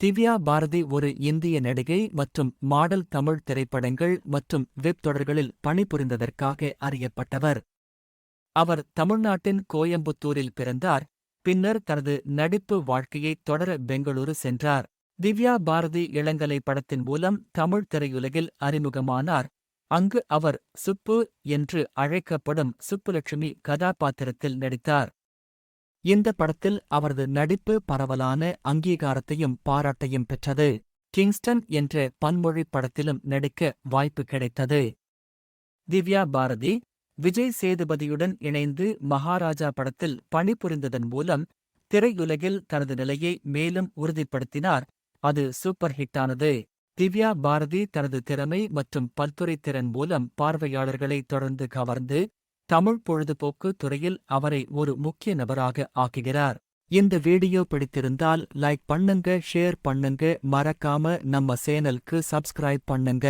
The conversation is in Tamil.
திவ்யா பாரதி ஒரு இந்திய நடிகை மற்றும் மாடல் தமிழ் திரைப்படங்கள் மற்றும் வெப் தொடர்களில் பணிபுரிந்ததற்காக அறியப்பட்டவர். அவர் தமிழ்நாட்டின் கோயம்புத்தூரில் பிறந்தார் பின்னர் தனது நடிப்பு வாழ்க்கையை தொடர பெங்களூரு சென்றார். திவ்யா பாரதி இளங்கலை படத்தின் மூலம் தமிழ் திரையுலகில் அறிமுகமானார். அங்கு அவர் சுப்பு என்று அழைக்கப்படும் சுப்புலட்சுமி கதாபாத்திரத்தில் நடித்தார். இந்த படத்தில் அவரது நடிப்பு பரவலான அங்கீகாரத்தையும் பாராட்டையும் பெற்றது. கிங்ஸ்டன் என்ற பன்மொழி படத்திலும் நடிக்க வாய்ப்பு கிடைத்தது. திவ்யா பாரதி விஜய் சேதுபதியுடன் இணைந்து மகாராஜா படத்தில் பணிபுரிந்ததன் மூலம் திரையுலகில் தனது நிலையை மேலும் உறுதிப்படுத்தினார். அது சூப்பர் ஹிட்டானது. திவ்யா பாரதி தனது திறமை மற்றும் பல்துறை திறன் மூலம் பார்வையாளர்களை தொடர்ந்து கவர்ந்து தமிழ் பொழுதுபோக்கு துறையில் அவரை ஒரு முக்கிய நபராக ஆக்குகிறார். இந்த வீடியோ பிடித்திருந்தால் லைக் பண்ணுங்க ஷேர் பண்ணுங்க மறக்காம நம்ம சேனலுக்கு சப்ஸ்கிரைப் பண்ணுங்க.